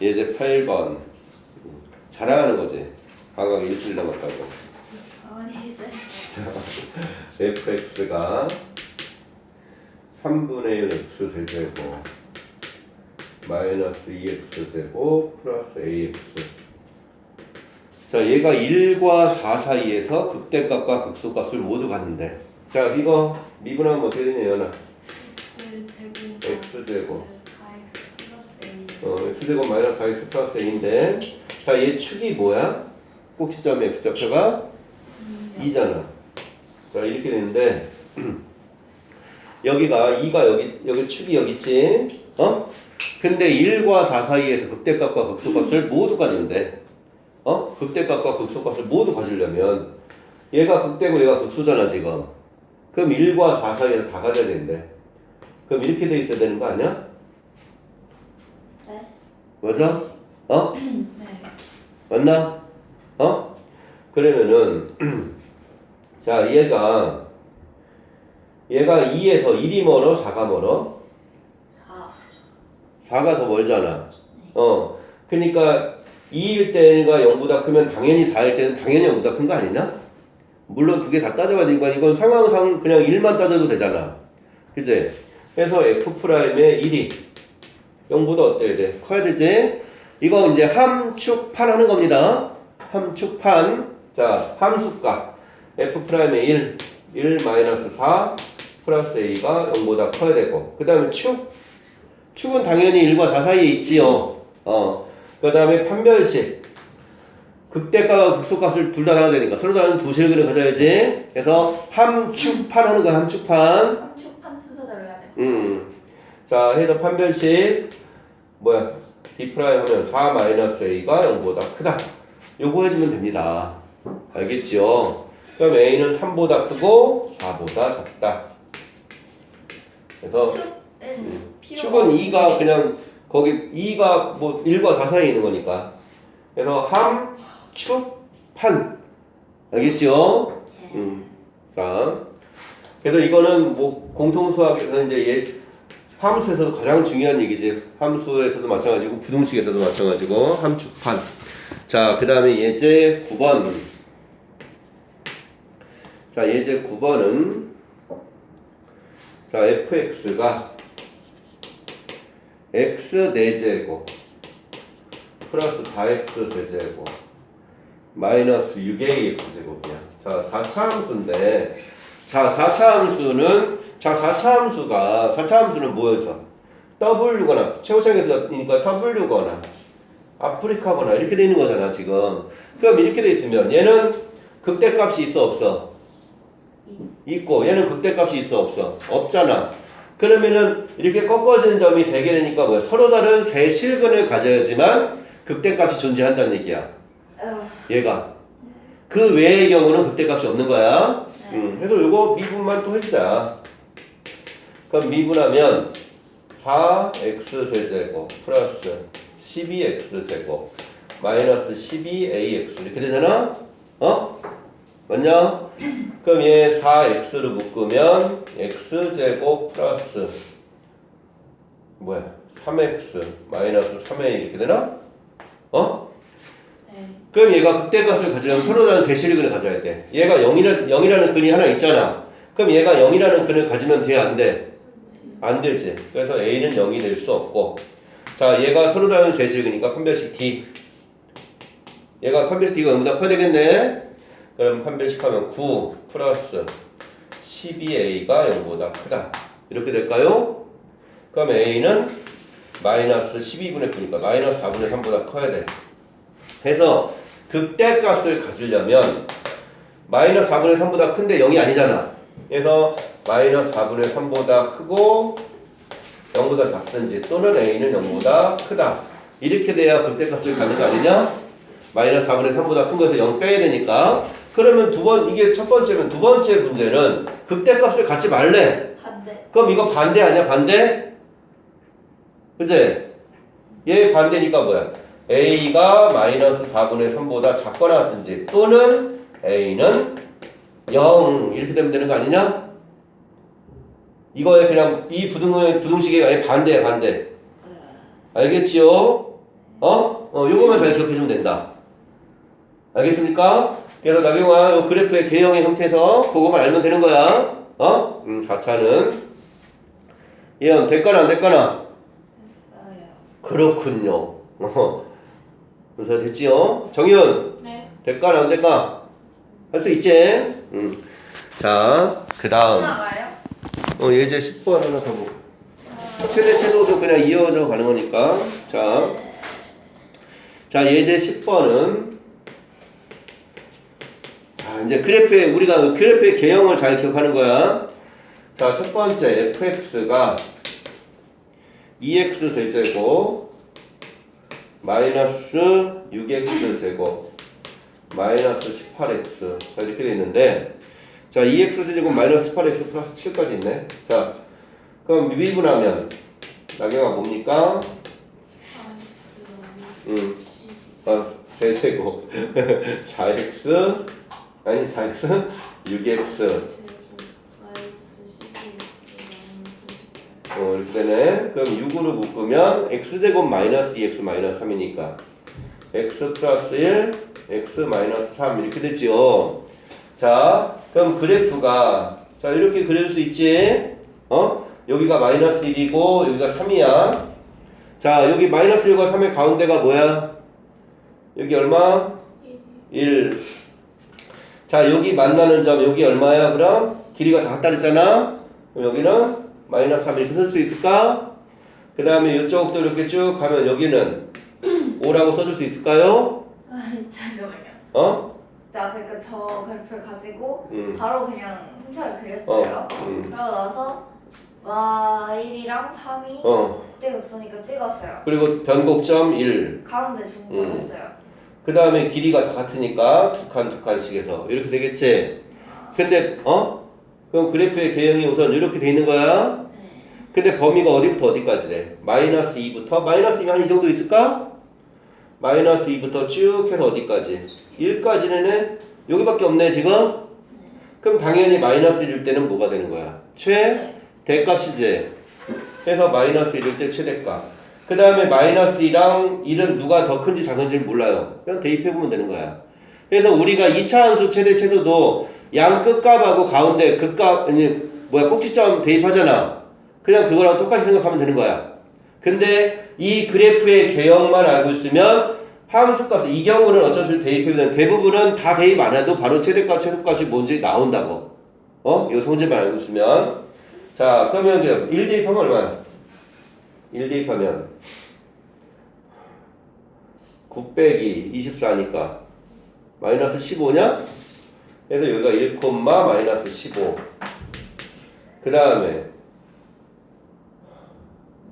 예제 8번. 자랑하는 거지. 방학에 일주일 남았다고. 있어. fx가 3분의 1 x 세제곱 마이너스 2x 제곱 플러스 ax 자 얘가 1과 4 사이에서 극대값과 극소값을 모두 갖는데. 자 이거 미분하면 어떻게 되냐 연아? x 제곱 x 제곱 4x 플러스 a. 어 x 제곱 마이너스 4x 플러스 a인데 자 얘 축이 뭐야? 꼭지점 x 좌표가 2잖아 자 이렇게 되는데 여기가 2가 여기 여기 축이 여기 있지 어? 근데 1과 4 사이에서 극대값과 극소값을 모두 갖는데 어? 극대값과 극소값을 모두 가지려면 얘가 극대고 얘가 극소잖아 지금 그럼 1과 4 사이에서 다 가져야 되는데 그럼 이렇게 돼 있어야 되는 거 아니야? 네. 맞아? 어? 네. 맞나? 어? 그러면은 자 얘가 얘가 2에서 1이 멀어 4가 멀어 4. 4가 더 멀잖아 어 그러니까 2일 때가 0보다 크면 당연히 4일 때는 당연히 0보다 큰 거 아니냐? 물론 두 개 다 따져봐야 되니까 이건 상황상 그냥 1만 따져도 되잖아 그지? 그래서 F'의 1이 0보다 어때야 돼? 커야 되지? 이거 이제 함축판 하는 겁니다. 함축판. 자 함수값. F'의 1 1 마이너스 4 플러스 A가 0보다 커야 되고. 그 다음에 축. 축은 당연히 1과 4 사이에 있지요. 어. 그 다음에 판별식. 극대값과 극소값을 둘 다 나눠야 되니까. 서로 다른 두 실근을 가져야지. 그래서 함축판 하는 거야 함축판. 함축판 순서대로 해야 돼. 음. 자, 해서 판별식 뭐야? D 프라임 하면 4 마이너스 A가 0보다 크다. 요거 해주면 됩니다. 알겠죠? 그럼 A는 3보다 크고 4보다 작다. 그래서 축은 필요. 축은 2가 그냥 거기 2가 뭐 1과 4 사이에 있는 거니까. 그래서 함, 축, 판. 알겠죠? 음. 자, 그래서 이거는 뭐 공통 수학에서 이제 얘 함수에서도 가장 중요한 얘기지. 함수에서도 마찬가지고 부등식에서도 마찬가지고 함축판. 자, 그 다음에 예제 9번. 자, 예제 9번은 자, fx가 x 4제곱 플러스 4x 세제곱 마이너스 6ax 제곱이야. 자, 4차 함수인데 자, 4차 함수는 자, 4차 함수가 4차 함수는 뭐였어? W거나 최고창에서니까 W거나 아프리카거나 이렇게 돼 있는 거잖아, 지금. 그럼 이렇게 돼 있으면 얘는 극대값이 있어 없어? 있고 얘는 극대값이 있어 없어? 없잖아. 그러면은 이렇게 꺾어진 점이 세 개니까 뭐야? 서로 다른 세 실근을 가져야지만 극대값이 존재한다는 얘기야. 어, 얘가 그 외의 경우는 극대값이 없는 거야. 네. 음, 그래서 요거 미분만 또 해주자. 그럼 미분하면 4x 세제곱 플러스 12x 제곱 마이너스 12ax 이렇게 되잖아? 어? 맞냐? 그럼 얘 4x를 묶으면 x 제곱 플러스 뭐야? 3x 마이너스 3a 이렇게 되나? 어? 네. 그럼 얘가 극대값을 가지려면 서로 다른 세실근을 가져야 돼. 얘가 0이라, 0이라는 근이 하나 있잖아. 그럼 얘가 0이라는 근을 가지면 돼, 안 돼? 안 되지. 그래서 A는 0이 될 수 없고. 자, 얘가 서로 다른 세실근이니까 판별식 D. 얘가 판별식 D가 0보다 커야 되겠네? 그럼 판별식 하면 9 플러스 12A가 0보다 크다. 이렇게 될까요? 그럼 A는 마이너스 12분의 9니까 마이너스 4분의 3보다 커야 돼. 해서 극대값을 가지려면 마이너스 4분의 3보다 큰데 0이 아니잖아. 그래서 마이너스 4분의 3보다 크고 0보다 작든지 또는 a는 0보다 크다. 이렇게 돼야 극대값을 갖는 거 아니냐? 마이너스 4분의 3보다 큰 것에서 0 빼야 되니까 그러면 두 번 이게 첫 번째면 두 번째 문제는 극대값을 갖지 말래. 반대. 그럼 이거 반대 아니야? 반대? 그제? 얘 반대니까 뭐야? a가 마이너스 4분의 3보다 작거나 같든지 또는 a는 0 이렇게 되면 되는 거 아니냐? 이거에 그냥 이 부등의 부등식의 아예 반대야 반대. 알겠지요? 어? 어, 요거만 잘 기억해 주면 된다. 알겠습니까? 그래서 나경아, 요 그래프의 개형의 형태에서 그거만 알면 되는 거야. 어? 음, 4차는. 예언, 됐거나 안 됐거나? 됐어요. 그렇군요. 어. 그래서 됐지요? 정윤, 네. 될까 안 될까? 할 수 있지? 음. 자, 그 다음. 어, 예제 10번 하나 더 보고. 최대 최소도 그냥 이어져 가는 거니까. 자, 자 예제 10번은 자 이제 그래프의 우리가 그래프의 개형을 잘 기억하는 거야. 자, 첫 번째 fx가 2x 세제곱 마이너스 6x 제곱 마이너스 18x 자 이렇게 돼 있는데 자 2x 세제곱 마이너스 18x 플러스 7까지 있네. 자 그럼 미분하면 나경아 뭡니까? 음, 어, 세제곱 4x 아니 4x 6x 어 이렇게 되네. 그럼 6으로 묶으면 x제곱 마이너스 2x 마이너스 3이니까 x 플러스 1 x 마이너스 3 이렇게 되지요. 자 그럼 그래프가 자 이렇게 그릴 수 있지? 어? 여기가 마이너스 1이고 여기가 3이야. 자 여기 마이너스 1과 3의 가운데가 뭐야? 여기 얼마? 1. 자 여기 만나는 점 여기 얼마야 그럼? 길이가 다 같다 그랬잖아? 그럼 여기는 마이너스 3 이렇게 쓸 수 있을까? 그 다음에 이쪽도 이렇게 쭉 가면 여기는 5라고 써줄 수 있을까요? 아 잠깐만요. 어? 나 그러니까 저 그래프를 가지고 음. 바로 그냥 훔쳐를 그렸어요. 어. 음. 그러고 나서 y1이랑 3이 어. 그때 없으니까 찍었어요. 그리고 변곡점 1. 가운데 음. 중점했어요. 그 다음에 길이가 다 같으니까 두 칸 두 칸씩 해서 이렇게 되겠지? 근데 어? 그럼 그래프의 개형이 우선 이렇게 돼 있는 거야? 근데 범위가 어디부터 어디까지래? 마이너스 2부터 마이너스 2면 한이 정도 있을까? 마이너스 2부터 쭉 해서 어디까지? 1까지는 해? 여기밖에 없네 지금? 그럼 당연히 마이너스 1일 때는 뭐가 되는 거야? 최대값이지 그래서 마이너스 1일 때 최대값 그 다음에 마이너스 2랑 1은 누가 더 큰지 작은지를 몰라요 그냥 대입해보면 되는 거야 그래서 우리가 2차 함수 최대 최소도 양 끝값하고 가운데 극값 아니 뭐야 꼭지점 대입하잖아 그냥 그거랑 똑같이 생각하면 되는 거야 근데 이 그래프의 개형만 알고 있으면 함수값 이 경우는 없이 대입해도 대부분은 다 대입 안 해도 바로 최대값 최소값이 뭔지 나온다고 어? 이 성질만 알고 있으면 자 그러면 이제 1 대입하면 얼마야? 1 대입하면 9 빼기 24니까 마이너스 15냐? 그래서 여기가 1, 마이너스 15. 그 다음에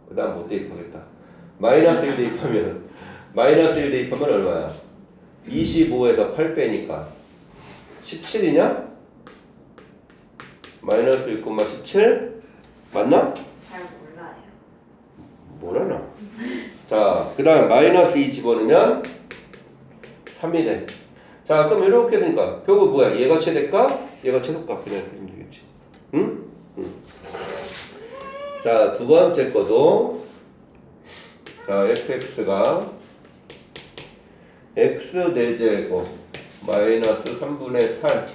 그 다음 못 대입하겠다. 마이너스 1 대입하면 마이너스 1 대입하면 얼마야? 25에서 8 빼니까 17이냐? 마이너스 1, 17 맞나? 잘 몰라요. 뭐라나? 자, 그 다음 마이너스 2 집어넣으면 3이래. 자, 그럼 이렇게 했으니까 결국 뭐야? 얘가 최대값, 얘가 최소값 그냥 이렇게 하면 되겠지. 응? 응. 자, 두 번째 거도 자, fx가 x 4제곱 마이너스 3분의 8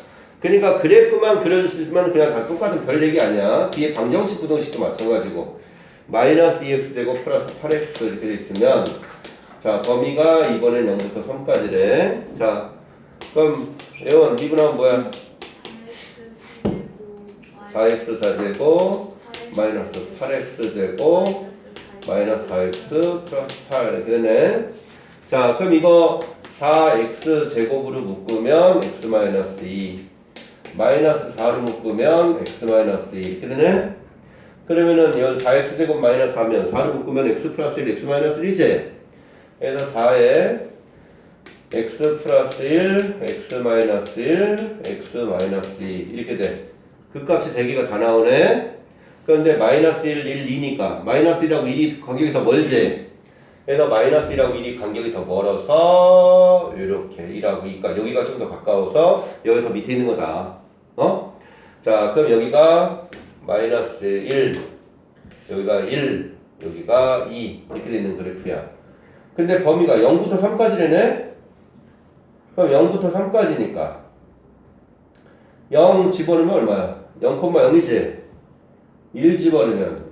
그러니까 그래프만 있으면 그냥 다 똑같은 별 얘기 아니야. 뒤에 방정식 부동식도 마찬가지고. 마이너스 2x제곱 플러스 8x 이렇게 돼 있으면 자 범위가 이번엔 0부터 3까지래. 자 그럼 예원 미분하면 뭐야? 4x 4제곱 마이너스 8x 제곱 마이너스 4x 플러스 8 이렇게 되네 자 그럼 이거 4x 제곱으로 묶으면 x 마이너스 2 마이너스 4로 묶으면 x 마이너스 2 이렇게 되네? 그러면은 여기 4x 제곱 마이너스 4면 4로 묶으면 x 플러스 1 x 마이너스 1이지 그래서 4에 x 플러스 1 x 마이너스 1 x 마이너스 2 이렇게 돼 그 값이 3개가 다 나오네? 그런데 마이너스 1, 1, 2니까 마이너스 1하고 1이 간격이 더 멀지 그래서 마이너스 1하고 1이 간격이 더 멀어서 이렇게 1하고 2가 여기가 좀 더 가까워서 여기 더 밑에 있는 거다 어? 자 그럼 여기가 마이너스 1 여기가 1 여기가 2 이렇게 되는 그래프야 근데 범위가 0부터 3까지래네? 그럼 0부터 3까지니까 0 집어넣으면 얼마야? 0,0이지? 1 집어넣으면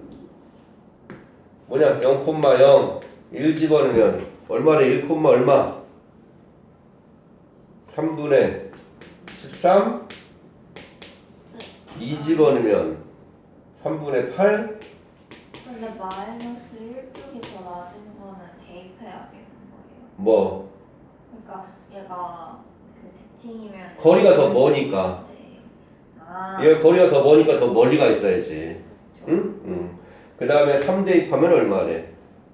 뭐냐? 0,0 1 집어넣으면 얼마래? 1, 얼마? 3분의 13 2 집어넣으면 3분의 8 근데 마이너스 1쪽이 더 낮은 거는 대입해야 되는 거예요. 뭐 그러니까 얘가 그 대칭이면 거리가 더 머니까 네. 아. 얘 거리가 더 머니까 더 멀리 가 있어야지 응? 응. 그 다음에 3 대입하면 얼마래?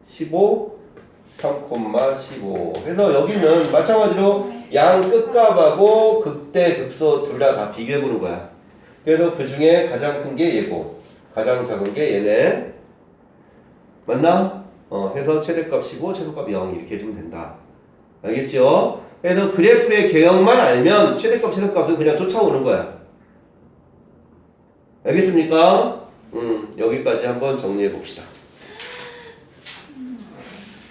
15 3,15 해서 여기는 마찬가지로 양 끝값하고 극대 극소 둘 다 다 비교해 보는 거야 그래서 그 중에 가장 큰 게 얘고 가장 작은 게 얘네 맞나? 어 해서 최대값이고 최소값이 0 이렇게 해주면 된다 알겠죠? 그래서 그래프의 개형만 알면 최대값 최소값은 그냥 쫓아오는 거야 알겠습니까? 음 여기까지 한번 정리해 봅시다